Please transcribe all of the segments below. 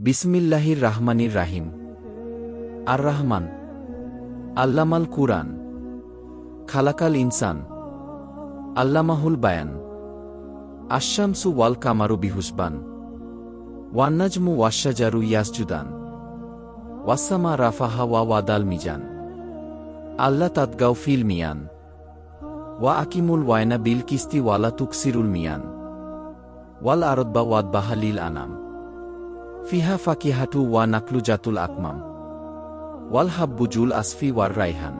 বিসমিল্লাহির রাহমানির রাহিম। আর রহমান, আল্লামাল কুরআন, খালাকাল ইনসান, আল্লামাহুল বায়ান। আশামসু ওয়াল কামারু বিহুসবান। ওয়ান্নাজমু ওয়াশাজারু ইয়াসজুদান। ওয়াসামা রাফাহা ওয়া ওয়াদাল মিজান। আল্লাহ তাতগাও ফিল মিয়ান। ওয়া আকিমুল ওয়ায়না বিল কিস্তি ওয়ালা তুকসিরুল মিয়ান। ওয়াল আরদবা ওয়াদ বাহালিল আনাম। ফিহা ফাকিহাটু ওয়া নাকলু জাতুল আকমাম। ওয়াল হাব্বুজুল আসফি ওয়ার রাইহান।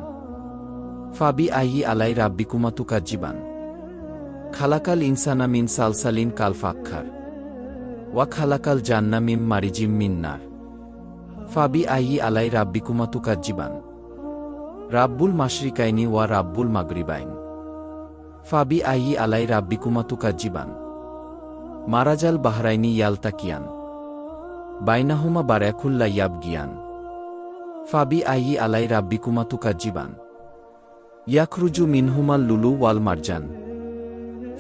ফাবি আহি আলাই রাব্বিকুমাতু কাজ্জিবান খালাকাল ইনসানা মিন সালসালিন কাল ফাক্ষার ওয়া খালাকাল জান্না মিম মারিজিম মিন্নার ফাবি আহি আলাই রাব্বিকুমাতু কাজ্জিবান রাব্বুল মাশরিকাইনি ওয়া রাব্বুল মাগরিবাইন। ফাবি আহি আলাই রাব্বিকুমাতু কাজ্জিবান মারাজাল বাহরাইনি ইয়ালতাকিয়ান বাইনাহুমা বারাকুল্লা ইয়াব গিয়ান। ফাবি আই আলাই রাব্বিকুমা তুকাজ্জিবান ইয়াকরুজু মিনহুমাল লুলু ওয়াল মারজান।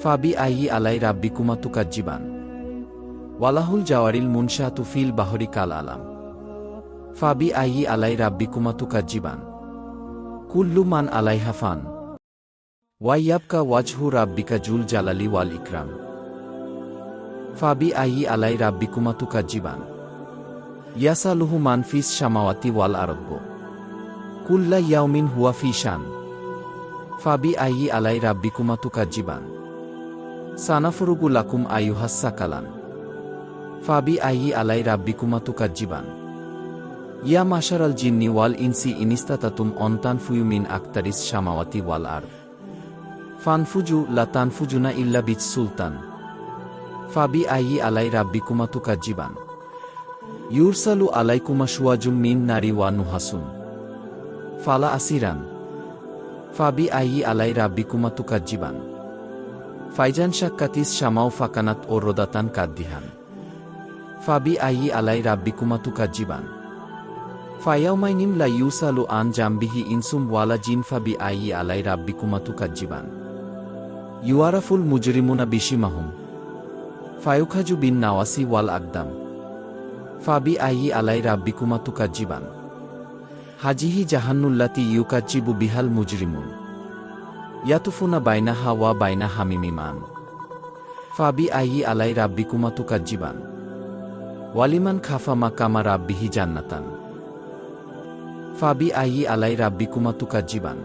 ফাবি আই আলাই রাব্বিকুমা তুকাজ্জিবান ওয়ালাহুল জাওয়ারিল মুনশাতু ফিল বাহরি কাল আলাম। ফাবি আই আলাই রাব্বিকুমা তুকাজ্জিবান কুল্লু মান আলাইহা ফান ওয়াইয়াবকা ওয়াজহু রাব্বিকা জুল জালালি ওয়াল ইকরাম। ফাবি আই আলাই রাব্বিকুমা তুকাজ্জিবান ইয়াসালুহু মানফিস শামাওয়াতি ওয়াল আরব্য কুল্লা ইয়াউমিন হুয়া শান। ফাবি আই আলাই রাব্বিকুমা তুকাজ্জিবান। সানাফরুগু লাকুম আয়ুহাস্সা কালান ফাবি আই আলাই রাব্বিকুমা তুকাজ্জিবান। ইয়া মাশার আল জিন্নি ওয়াল ইনসি ইনিস্তাতাতুম অন্তান ফুয়ুমিন আক্তারিস শামাওয়াতি ওয়াল আর ফানফুজু লা তানফুজুনা ইল্লা বিচ সুলতান। ফাবি আই আলাই রাব্বিকুমা তুকাজ্জিবান। ইউরসালু আলাইকুমা সুয়াজুম মিন নারী ওয়া নুহাসুন। ফালা আসিরান। ফাবি আই আলাই রাব্বিকুমা তুকাজ্জিবান। ফাইজান শাক্কাতিস শামাও ফাকানাত ও রোদাতান কাদ্দিহান। ফাবি আই আলাই রাব্বিকুমা তুকাজ্জিবান। ফায়াউমাইনিম লা ইউসালু আন জাম্বিহি ইনসুম ওয়ালা জিন ফাবি আই আলাই রাব্বিকুমা তুকাজ্জিবান। ইউয়ারাফুল মুজরিমুনা বিশিমাহুম। ফায়ুখাজু বিন নাওয়াসি ওয়াল আকদাম। ফাবি আই আলাই রাব্বিকুমা তুকাজ্জিবান। হাজিহি জাহান্নুল্লাতি ইউকাজ্জিবু বিহাল মুজরিমুন। ইয়াতুফুনা বাইনাহা ওয়া বাইনা হামিমিমান ফাবি আই আলাই রাব্বিকুমা তুকাজ্জিবান। ওয়ালিমান খাফা মা কামা রাব্বিহি জান্নাতান। ফাবি আই আলাই রাব্বিকুমা তুকাজ্জিবান।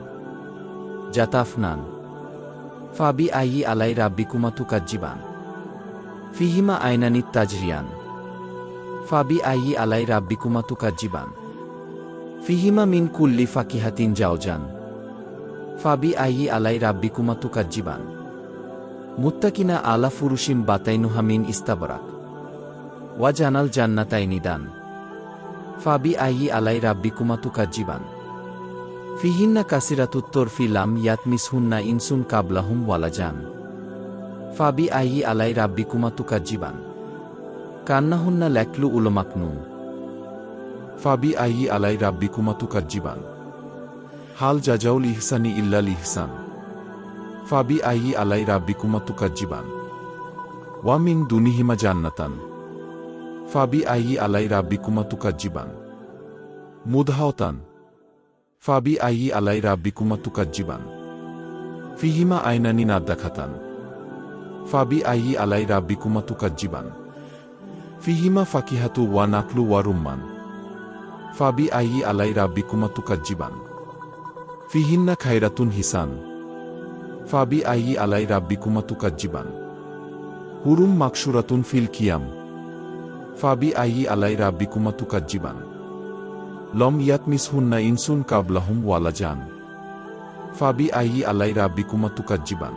জাতাফনান। ফাবি আই আলাই রাব্বিকুমা তুকাজ্জিবান। ফিহিমা আইনানিত তাজরিয়ান। ফাবি আই আলাই রাব্বিকুমা তুকাজ্জিবান ফিহিমা মিন কুল্লি ফাকিহাতিন জাওজান। ফাবি আই আলাই রাব্বিকুমা তুকাজ্জিবান মুত্তাকিনা আলা ফুরুশিম বাতাইনুহা মিন ইস্তাবরাক। ওয়া জানাল জান্নাতাইনি দান ফাবি আই আলাই রাব্বিকুমা তুকাজ্জিবান ফিহিন্না কাসিরাতুত্তর ফি লাম ইয়াতমিসহুন্না ইনসুন কাবলাহুম ওয়ালা ওয়ালাজান ফাবি আই আলাই রাব্বিকুমা তুকাজ্জিবান কান্নাহুন্না ল্যাকলু উলমাকনু ফাবি আই আলাই রাব্বিকুমা তুকাজ্জিবান। হাল জাজাউল ইহসানি ইল্লাল ইহসান ফাবি আই আলাই রাব্বিকুমা তুকাজ্জিবান। ওয়ামিন দুনিহিমা জান্নাতান। ফাবি আই আলাই রাব্বিকুমা তুকাজ্জিবান। মুদহাওতান। ফাবি আই আলাই রাব্বিকুমা তুকাজ্জিবান। ফিহিমা আইনানি নাদ্দাখাতান ফাবি আই আলাই রাব্বিকুমা তুকাজ্জিবান। ফিহিমা ফাকিহাতু ওয়া নাকলু ওয়া রুম্মান। ফাবি আই আলাই রাব্বিকুমা তুকাজ্জিবান। ফিহিন্না খায়রাতুন হিসান। ফাবি আই আলাই রাব্বিকুমা তুকাজ্জিবান। হুরুম মাকসুরাতুন ফিল কিয়াম। ফাবি আই আলাই রাব্বিকুমা তুকাজ্জিবান। লম ইয়াতমিসহুন্না ইনসুন কাবলাহুম ওয়ালাজান ফাবি আই আলাই রাব্বিকুমা তুকাজ্জিবান।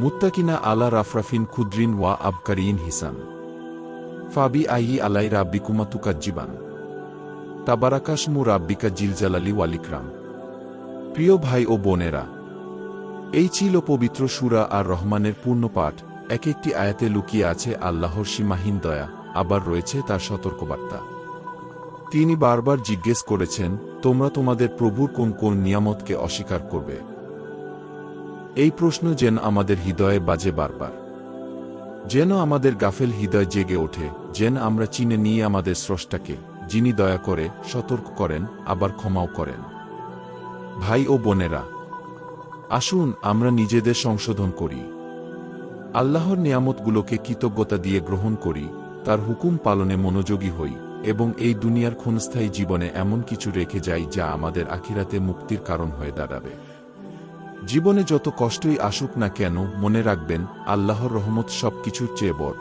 মুত্তাকিনা আলা রাফরাফিন খুদ্রিন ওয়া আবকারিন হিসান। ফাবি আই আলাই রাব্বিকুমা তুকাজ্জিবান। তাবারাকাসমু রাব্বিকা জিলজালালি ওয়ালিকরাম প্রিয় ভাই ও বোনেরা, এই ছিল পবিত্র সুরা আর রহমানের পূর্ণ পাঠ। এক একটি আয়াতে লুকিয়ে আছে আল্লাহর সীমাহীন দয়া, আবার রয়েছে তার সতর্কবার্তা। তিনি বারবার জিজ্ঞেস করেছেন, তোমরা তোমাদের প্রভুর কোন কোন নিয়ামতকে অস্বীকার করবে? এই প্রশ্ন যেন আমাদের হৃদয়ে বাজে বারবার। যেন আমাদের গাফেল হৃদয় জেগে ওঠে, যেন আমরা চিনে নিয়ে আমাদের স্রষ্টাকে, যিনি দয়া করে সতর্ক করেন, আবার ক্ষমাও করেন। ভাই ও বোনেরা, আসুন আমরা নিজেদের সংশোধন করি। আল্লাহর নিয়ামতগুলোকে কৃতজ্ঞতা দিয়ে গ্রহণ করি, তার হুকুম পালনে মনোযোগী হই, এবং এই দুনিয়ার ক্ষণস্থায়ী জীবনে এমন কিছু রেখে যাই যা আমাদের আখিরাতে মুক্তির কারণ হয়ে দাঁড়াবে। জীবনে যত কষ্টই আসুক না কেন, মনে রাখবেন, আল্লাহর রহমত সব কিছুর চেয়ে বড়।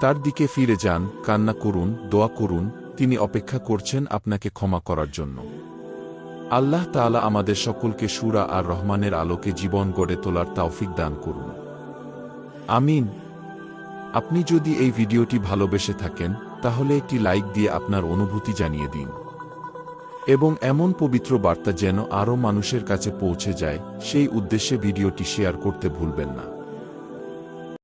তার দিকে ফিরে যান, কান্না করুন, দোয়া করুন, তিনি অপেক্ষা করছেন আপনাকে ক্ষমা করার জন্য। আল্লাহ তাআলা আমাদের সকলকে সুরা আর রহমানের আলোকে জীবন গড়ে তোলার তাওফিক দান করুন। আমিন। আপনি যদি এই ভিডিওটি ভালোবেসে থাকেন, তাহলে একটি লাইক দিয়ে আপনার অনুভূতি জানিয়ে দিন। এবং এমন পবিত্র বার্তা যেন আরও মানুষের কাছে পৌঁছে যায়, সেই উদ্দেশ্যে ভিডিওটি শেয়ার করতে ভুলবেন না।